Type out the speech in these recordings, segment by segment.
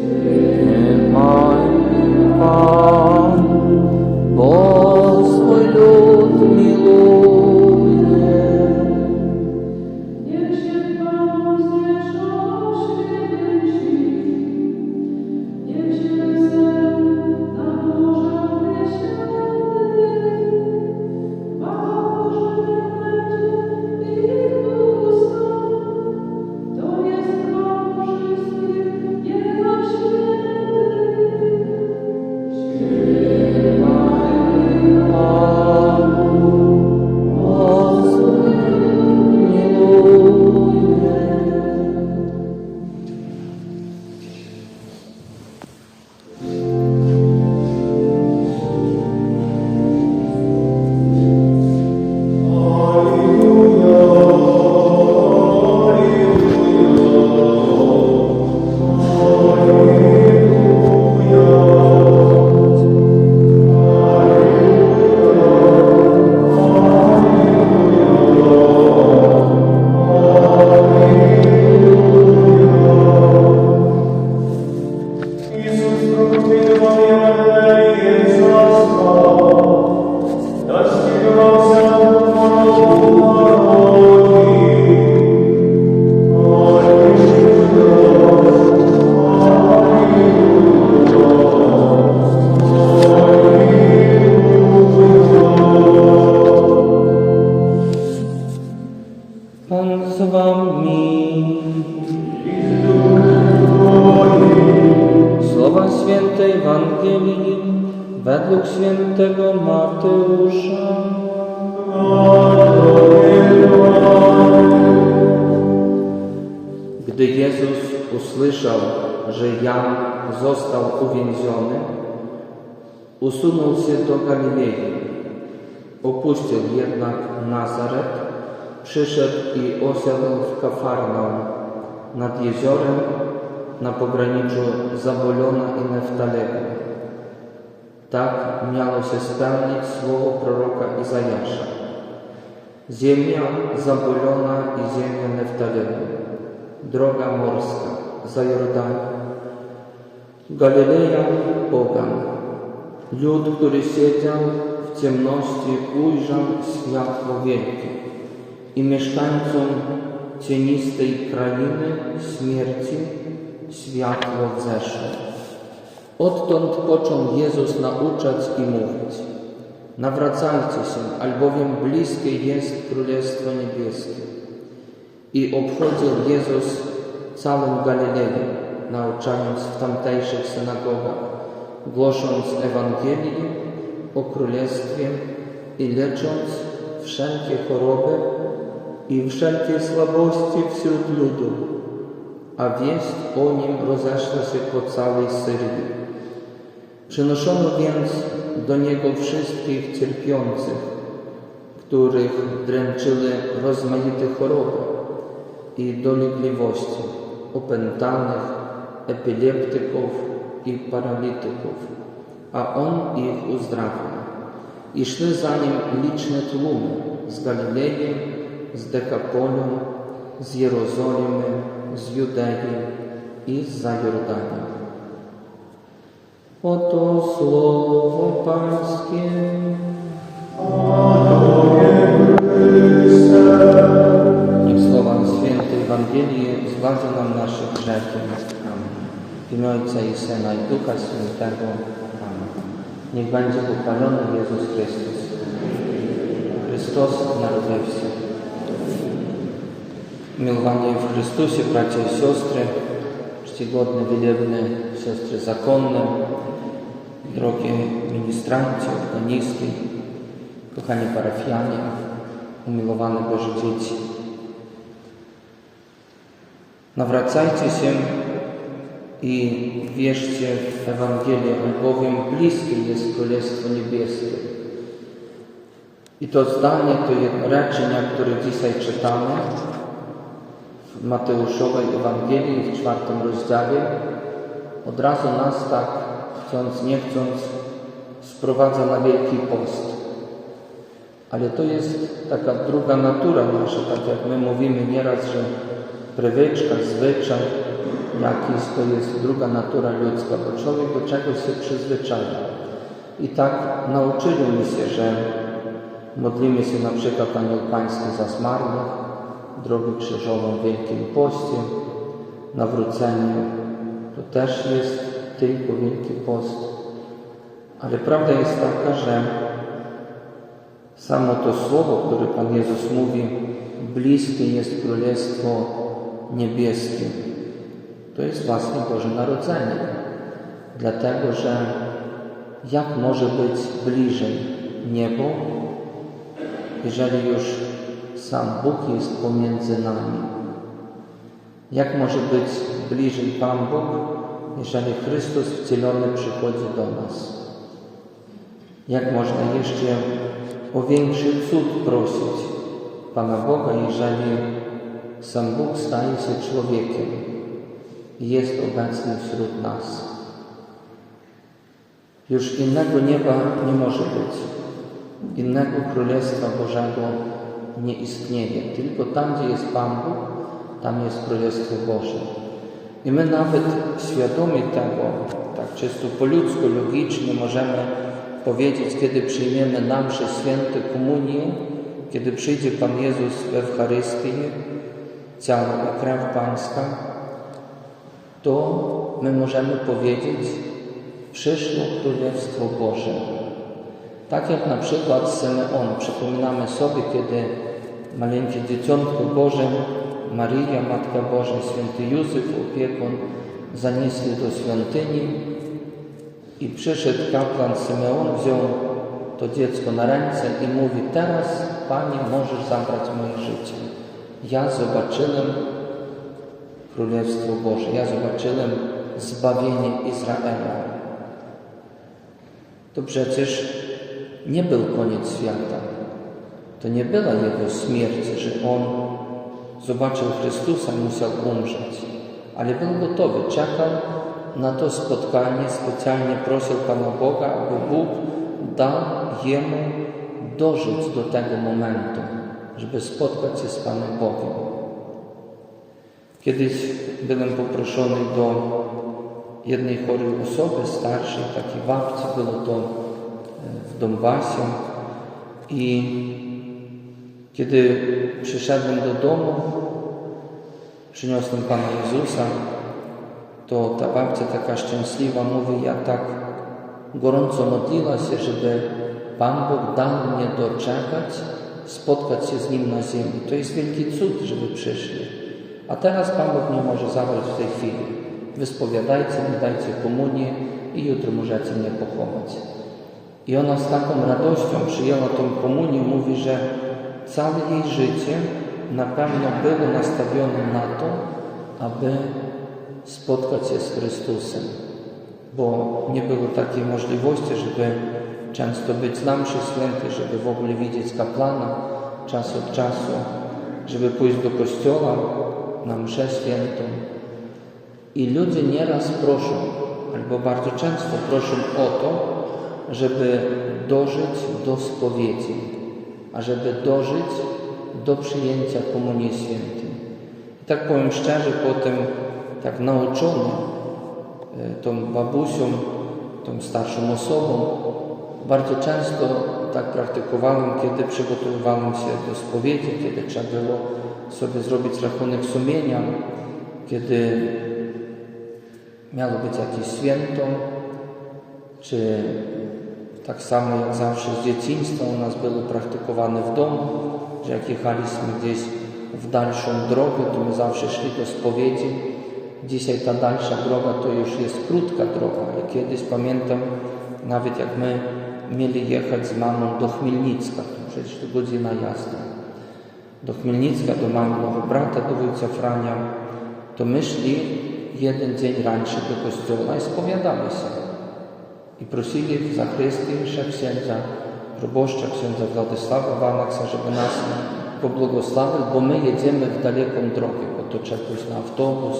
in my heart. Boy, Jezus usłyszał, że Jan został uwięziony, usunął się do Galilei. Opuścił jednak Nazaret, przyszedł i osiadł w Kafarnaum nad jeziorem na pograniczu Zabulona i Neftalego. Tak miało się spełnić słowo proroka Izajasza. Ziemia Zabulona i ziemia Neftalego, droga morska za Jordanią, Galileja Pogan, lud, który siedział w ciemności, ujrzał światło wielkie i mieszkańcom cienistej krainy śmierci światło wzeszło. Odtąd począł Jezus nauczać i mówić: Nawracajcie się, albowiem bliskie jest Królestwo Niebieskie. I obchodził Jezus całą Galileję, nauczając w tamtejszych synagogach, głosząc Ewangelię o Królestwie i lecząc wszelkie choroby i wszelkie słabości wśród ludu, a wieść o nim rozeszła się po całej Syrii. Przynoszono więc do niego wszystkich cierpiących, których dręczyły rozmaite choroby i dolegliwości, opętanych, epileptyków i paralityków, a on ich uzdrawiał. I szły za nim liczne tłumy z Galilei, z Dekapolium, z Jerozolimy, z Judei i z Jordanii. Oto słowo Pańskie. Niech świętej Ewangelii zgładzą nam nasze grzechy. Amen. W imię Ojca i Syna i Ducha Świętego. Amen. Niech będzie pochwalony Jezus Chrystus. Chrystus narodził się. Miłowanie w Chrystusie, bracia i siostry, czcigodne, wielebne siostry zakonne, drogie ministranci, organiści, kochani parafianie, umiłowane Boże dzieci. Nawracajcie się i wierzcie w Ewangelię, albowiem bliskie jest Królestwo Niebieskie. I to zdanie, to jednoręczenia, które dzisiaj czytamy w Mateuszowej Ewangelii w czwartym rozdziale, od razu nas tak, chcąc nie chcąc, sprowadza na Wielki Post. Ale to jest taka druga natura nasza, tak jak my mówimy nieraz, że prywyczka, zwyczaj, jakiś, to jest druga natura ludzka, bo człowiek do czegoś się przyzwyczaja. I tak nauczyli mi się, że modlimy się na przykład Anioł Pański za zmarłych, drogę krzyżową Wielkim Poście, nawrócenie. To też jest tylko Wielki Post. Ale prawda jest taka, że samo to słowo, które Pan Jezus mówi, bliskie jest Królestwo Niebieskie. To jest właśnie Boże Narodzenie. Dlatego, że jak może być bliżej niebo, jeżeli już sam Bóg jest pomiędzy nami? Jak może być bliżej Pan Bóg, jeżeli Chrystus wcielony przychodzi do nas? Jak można jeszcze o większy cud prosić Pana Boga, jeżeli sam Bóg staje się człowiekiem i jest obecny wśród nas? Już innego nieba nie może być. Innego Królestwa Bożego nie istnieje. Tylko tam, gdzie jest Pan Bóg, tam jest Królestwo Boże. I my nawet świadomi tego, tak czysto po ludzku, logicznie możemy powiedzieć, kiedy przyjmiemy na mszę święte komunię, kiedy przyjdzie Pan Jezus w Eucharystię, ciało i krew Pańska, to my możemy powiedzieć, przyszło Królestwo Boże. Tak jak na przykład Symeon. Przypominamy sobie, kiedy maleńkie dzieciątko Boże, Maryja, Matka Boża, święty Józef, opiekun, zanieśli do świątyni i przyszedł kapłan Symeon, wziął to dziecko na ręce i mówi, teraz Panie możesz zabrać moje życie. Ja zobaczyłem Królestwo Boże, ja zobaczyłem zbawienie Izraela. To przecież nie był koniec świata. To nie była Jego śmierć, że On zobaczył Chrystusa i musiał umrzeć. Ale był gotowy, czekał na to spotkanie, specjalnie prosił Pana Boga, aby Bóg dał Jemu dożyć do tego momentu, żeby spotkać się z Panem Bogiem. Kiedyś byłem poproszony do jednej chorej osoby starszej, takiej babci, było to e, w Donbasie i kiedy przyszedłem do domu, przyniosłem Pana Jezusa, to ta babcia taka szczęśliwa mówi, ja tak gorąco modliła się, żeby Pan Bóg dał mnie doczekać, spotkać się z Nim na ziemi. To jest wielki cud, żeby przyszli. A teraz Pan Bóg mnie może zabrać w tej chwili. Wy spowiadajcie mi, dajcie komunię i jutro możecie mnie pochować. I ona z taką radością przyjęła tą komunię, mówi, że całe jej życie na pewno było nastawione na to, aby spotkać się z Chrystusem, bo nie było takiej możliwości, żeby często być na mszy świętej, żeby w ogóle widzieć kapłana czas od czasu, żeby pójść do kościoła na mszę świętą. I ludzie nieraz proszą, albo bardzo często proszą o to, żeby dożyć do spowiedzi, a żeby dożyć do przyjęcia Komunii Świętej. I tak powiem szczerze, potem tak nauczony e, tą babusią, tą starszą osobą, bardzo często tak praktykowałem, kiedy przygotowywałem się do spowiedzi, kiedy trzeba było sobie zrobić rachunek sumienia, kiedy miało być jakieś święto, czy tak samo jak zawsze z dzieciństwa u nas było praktykowane w domu, że jak jechaliśmy gdzieś w dalszą drogę, to my zawsze szli do spowiedzi. Dzisiaj ta dalsza droga to już jest krótka droga, ale kiedyś pamiętam, nawet jak my mieli jechać z mamą do Chmielnicka, przecież to godzina jazdy, do Chmielnicka, do mamowego brata, do wujca Frania, to my szli jeden dzień rańszy do kościoła i spowiadamy się. I prosili w zachrystii księdza proboszcza, księdza Władysława Wanaksa, żeby nas pobłogosławił, bo my jedziemy w daleką drogę, bo to trzeba pójść na autobus,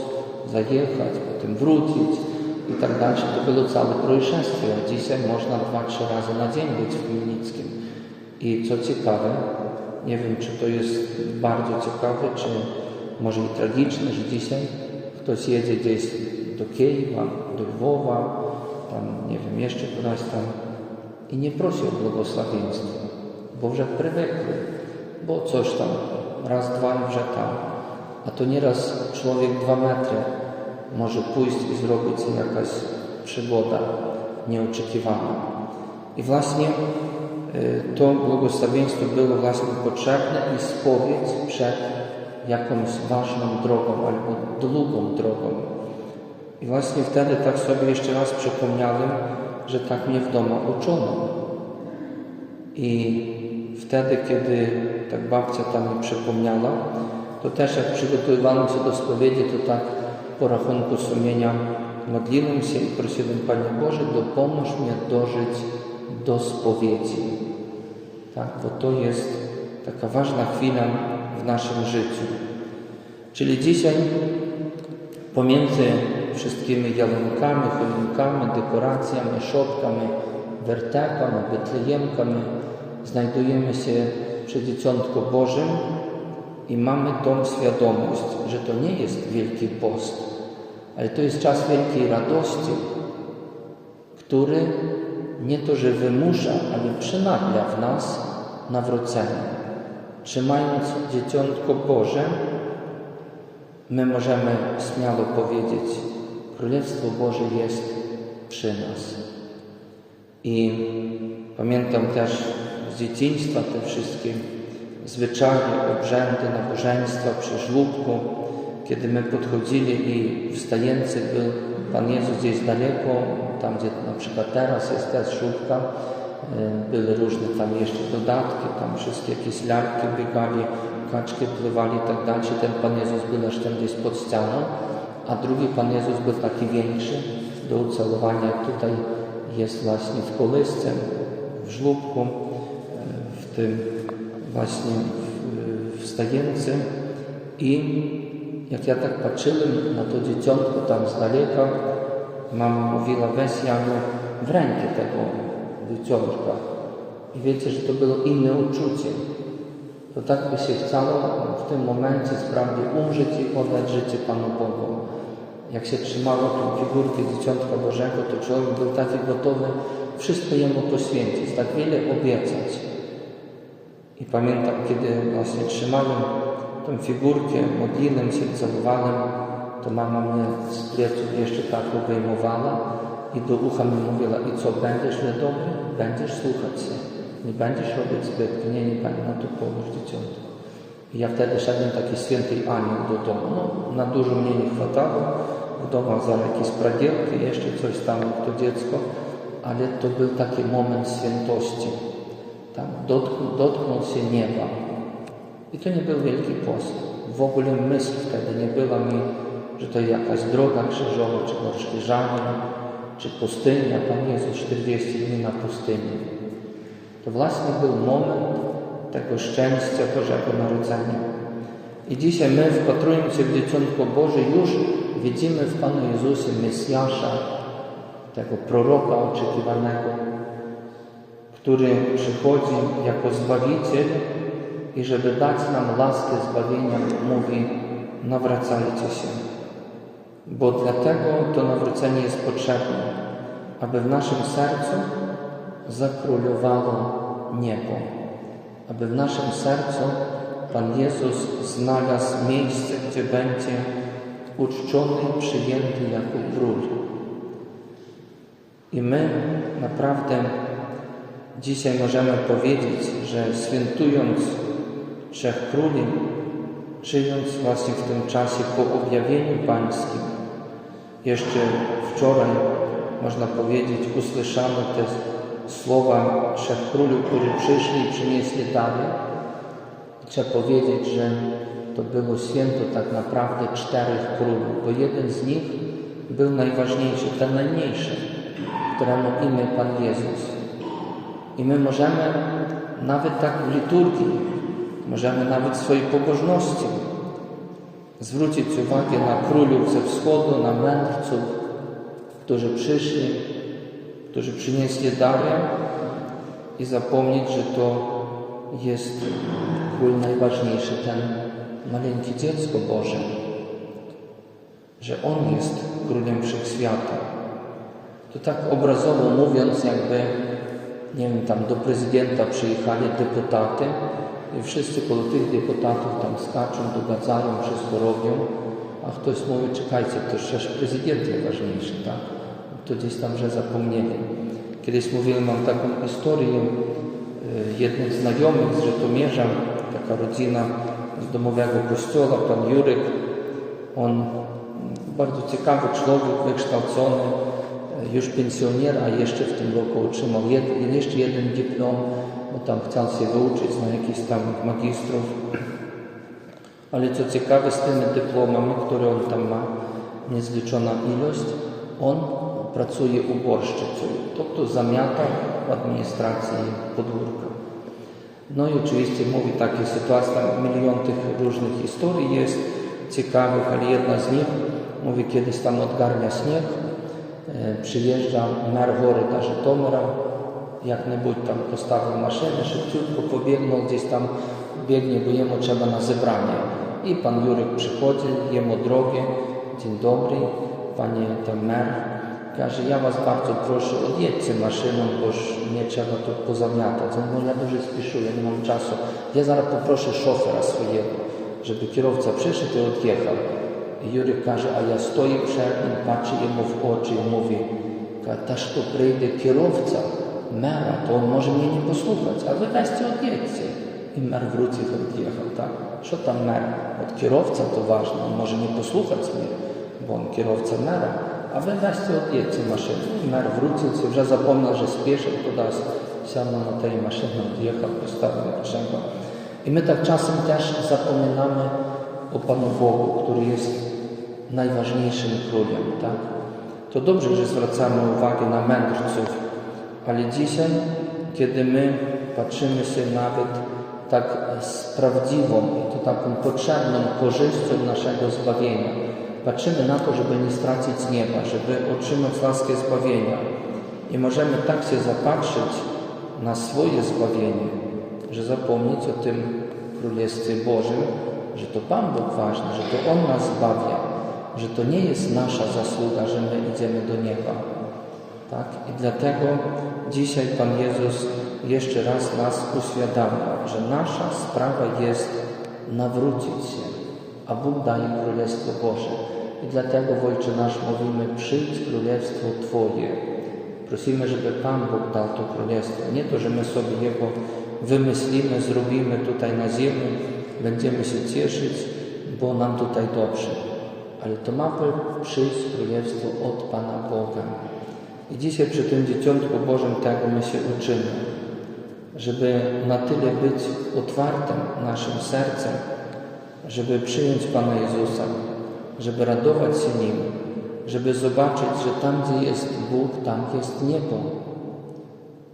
zajechać, potem wrócić i tak dalej, to było całe projeżdżstwo. Dzisiaj można dwa, trzy razy na dzień być w Chmielnickim. I co ciekawe, nie wiem, czy to jest bardzo ciekawe, czy może i tragiczne, że dzisiaj ktoś jedzie gdzieś do Kijowa, do Lwowa, tam, nie wiem, jeszcze któraś tam i nie prosi o błogosławieństwo, bo już przywykły, bo coś tam, raz, dwa już tam. A to nieraz człowiek dwa metry może pójść i zrobić jakaś przygoda nieoczekiwana. I właśnie y, to błogosławieństwo było właśnie potrzebne i spowiedź przed jakąś ważną drogą albo długą drogą. I właśnie wtedy tak sobie jeszcze raz przypomniałem, że tak mnie w domu uczono. I wtedy, kiedy tak babcia tam mi przypomniała, to też jak przygotowywałem się do spowiedzi, to tak po rachunku sumienia modliłem się i prosiłem Panie Boże, dopomóż mnie dożyć do spowiedzi. Tak, bo to jest taka ważna chwila w naszym życiu. Czyli dzisiaj pomiędzy wszystkimi jalonkami, choinkami, dekoracjami, szopkami, wertepami, betlejemkami znajdujemy się przy Dzieciątku Bożym i mamy tą świadomość, że to nie jest Wielki Post, ale to jest czas wielkiej radości, który nie to, że wymusza, ale przynagla w nas nawrócenie. Trzymając Dzieciątko Boże, my możemy śmiało powiedzieć, Królestwo Boże jest przy nas. I pamiętam też z dzieciństwa te wszystkie zwyczaje, obrzędy, nabożeństwa przy żłóbku, kiedy my podchodzili i wstający był Pan Jezus gdzieś daleko, tam gdzie na przykład teraz jest ta żłóbka, y, były różne tam jeszcze dodatki, tam wszystkie jakieś lalki biegali, kaczki pływali i tak dalej. Ten Pan Jezus był aż tam gdzieś pod ścianą, a drugi Pan Jezus był taki większy do ucałowania, tutaj jest właśnie w kolysce, w żłóbku, w tym właśnie w, stajence. I jak ja tak patrzyłem na to dzieciątko tam z daleka, mama mówiła, weź Janu w rękę tego dzieciątka. I wiecie, że to było inne uczucie. To tak by się chciało w tym momencie sprawnie umrzeć i oddać życie Panu Bogu. Jak się trzymało tą figurkę Dzieciątka Bożego, to człowiek był taki gotowy wszystko Jemu poświęcić, tak wiele obiecać. I pamiętam, kiedy właśnie trzymałem tą figurkę, modliłem się, całowałem, to mama mnie z pleców jeszcze tak obejmowała i do ucha mi mówiła, i co, będziesz niedobry? Będziesz słuchać się. Nie będziesz robić zbytku. Nie, nie Pani, na to pomóż dzieciątku. I ja wtedy szedłem taki święty anioł do domu. No, na dużo mnie nie chwatało. W domu za jakieś pragielki, jeszcze coś tam, to dziecko. Ale to był taki moment świętości. Tam dotknął, dotknął się nieba. I to nie był wielki post. W ogóle myśl wtedy nie była mi, że to jakaś droga krzyżowa, czy rozszerzanie, czy pustynia. Pan Jezus 40 dni na pustyni. To właśnie był moment tego szczęścia Bożego Narodzenia. I dzisiaj my, wpatrując się w Dzieciątko Boże, już widzimy w Panu Jezusie Mesjasza, tego proroka oczekiwanego, który przychodzi jako Zbawiciel i żeby dać nam laskę zbawienia, mówi nawracajcie się. Bo dlatego to nawrócenie jest potrzebne, aby w naszym sercu zakrólowało niebo, aby w naszym sercu Pan Jezus znalazł miejsce, gdzie będzie uczczony przyjęty jako król. I my naprawdę dzisiaj możemy powiedzieć, że świętując Trzech Króli, żyjąc właśnie w tym czasie po objawieniu Pańskim, jeszcze wczoraj, można powiedzieć, usłyszano te słowa trzech króli, którzy przyszli i przynieśli dary. Trzeba powiedzieć, że to było święto tak naprawdę czterech królów, bo jeden z nich był najważniejszy, ten najmniejszy, któremu imię Pan Jezus. I my możemy nawet tak w liturgii, możemy nawet swojej pobożności zwrócić uwagę na królów ze wschodu, na mędrców, którzy przyszli, którzy przynieśli dary i zapomnieć, że to jest król najważniejszy, ten maleńkie dziecko Boże. że On jest Królem Wszechświata. To tak obrazowo mówiąc, jakby, nie wiem, tam do prezydenta przyjechali deputaty wszyscy koło tych deputatów tam skaczą, dogadzają, wszystko robią, a ktoś mówi, czekajcie, to przecież prezydent jest ważniejszy, tak? To gdzieś tam, że zapomnieli. Kiedyś mówiłem, mam taką historię y, jednych znajomych z Żytomierza, taka rodzina z domowego kościoła, pan Jurek, on bardzo ciekawy człowiek, wykształcony, e, już pensjoner, a jeszcze w tym roku otrzymał jed, jeszcze jeden dyplom, bo tam chciał się wyuczyć na jakichś tam magistrów. Ale co ciekawe, z tymi dyplomami, które on tam ma, niezliczona ilość, on pracuje uborszczycą, тобто zamiata w administracji podwórka. No i oczywiście mówi takie sytuacje, tam milion tych różnych historii jest ciekawych, ale jedna z nich mówi, kiedyś tam odgarnia śnieg, e, przyjeżdża mer gорода Żytomira, jak-небудь tam postawił maszynę, szybciutko pobiegnął, gdzieś tam biegnie, bo jemu trzeba na zebranie. I pan Jurek przychodzi, jemu drogie, dzień dobry, panie tam mer, Каже, я вас bardzo proszę, odjedźcie maszyną, bo już nie trzeba tu pozamiatać. On mówi, ja дуже spieszę, ja nie mam czasu. Ja zaraz poproszę szofera swojego, żeby kierowca przyszedł i odjechał. I Jurek kaže, a ja stoję przed nim, patrzę jemu w oczy i mówi, ta що przyjdzie kierowca мэра, то он может меня не послухать, а вы дасте отъедете. И мэр в руці отъехал, так? Що там мер? От керовця то важно, он може не послухати, бо он керовця мера, а ви дасте отъедете машину. Ну, і мер в руці вже запомнив, що спішить кудись, сяно на тій машині від'їхав, поставив Порошенко. І ми так часом теж запоминаємо о Пану Богу, який є найважнішим кролем, так? To dobrze, że zwracamy uwagę na mędrców, ale dzisiaj, kiedy my patrzymy się nawet tak z prawdziwą i to taką potrzebną korzyścią naszego zbawienia, patrzymy na to, żeby nie stracić nieba, żeby otrzymać łaskę zbawienia i możemy tak się zapatrzyć na swoje zbawienie, że zapomnieć o tym Królestwie Bożym, że to Pan Bóg ważny, że to On nas zbawia, że to nie jest nasza zasługa, że my idziemy do nieba. Tak? I dlatego dzisiaj Pan Jezus jeszcze raz nas uświadamia, że nasza sprawa jest nawrócić się, a Bóg daje Królestwo Boże. I dlatego w Ojcze Nasz mówimy, przyjdź Królestwo Twoje. Prosimy, żeby Pan Bóg dał to Królestwo. Nie to, że my sobie Jego wymyślimy, zrobimy tutaj na ziemi, będziemy się cieszyć, bo nam tutaj dobrze. Ale to ma przyjść Królestwo od Pana Boga. I dzisiaj przy tym Dzieciątku Bożym tego my się uczymy, żeby na tyle być otwartym naszym sercem, żeby przyjąć Pana Jezusa, żeby radować się Nim, żeby zobaczyć, że tam, gdzie jest Bóg, tam jest niebo.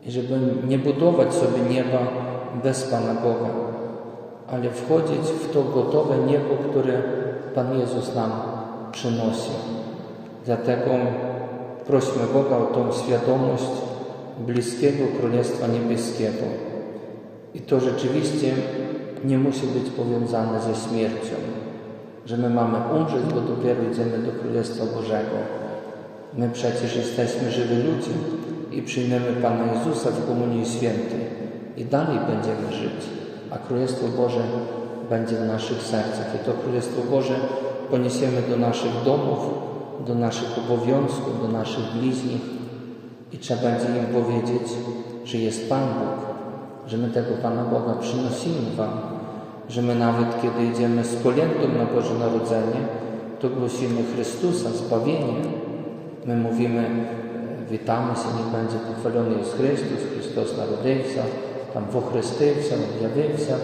I żeby nie budować sobie nieba bez Pana Boga, ale wchodzić w to gotowe niebo, które Pan Jezus nam przynosi. Dlatego prośmy Boga o tą świadomość bliskiego Królestwa Niebieskiego. I to rzeczywiście nie musi być powiązane ze śmiercią, że my mamy umrzeć, bo dopiero idziemy do Królestwa Bożego. My przecież jesteśmy żywi ludzie i przyjmiemy Pana Jezusa w Komunii Świętej i dalej będziemy żyć, a Królestwo Boże będzie w naszych sercach i to Królestwo Boże poniesiemy do naszych domów, do naszych obowiązków, do naszych bliźnich i trzeba będzie im powiedzieć, że jest Pan Bóg, że my tego Pana Boga przynosimy Wam, że my nawet kiedy idziemy z kolędą na Boże Narodzenie, to głosimy Chrystusa, zbawienie. My mówimy, e, witamy się, niech będzie pochwalony jest Chrystus, Chrystus narodzywca, tam w ochrystyjca, objawiwca,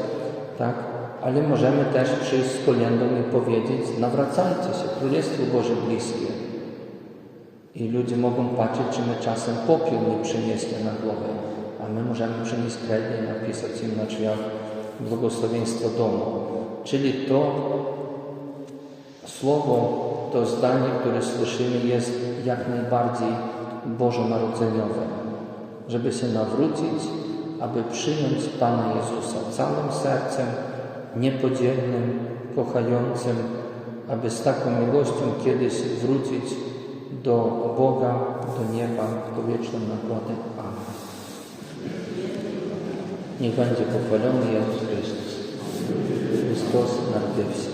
tak? Ale możemy też przyjść z i powiedzieć, nawracajcie się, Królestwo Boże bliskie. I ludzie mogą patrzeć, czy my czasem popiół nie przynieśli na głowę, a my możemy przynieść kredę i napisać im na drzwiach błogosławieństwo domu. Czyli to słowo, to zdanie, które słyszymy, jest jak najbardziej bożonarodzeniowe, żeby się nawrócić, aby przyjąć Pana Jezusa całym sercem, niepodzielnym, kochającym, aby z taką miłością kiedyś wrócić do Boga, do nieba, do wieczną nakładę. Amen. Niech będzie pochwalony Jezus Chrystus. Chrystus narodził się.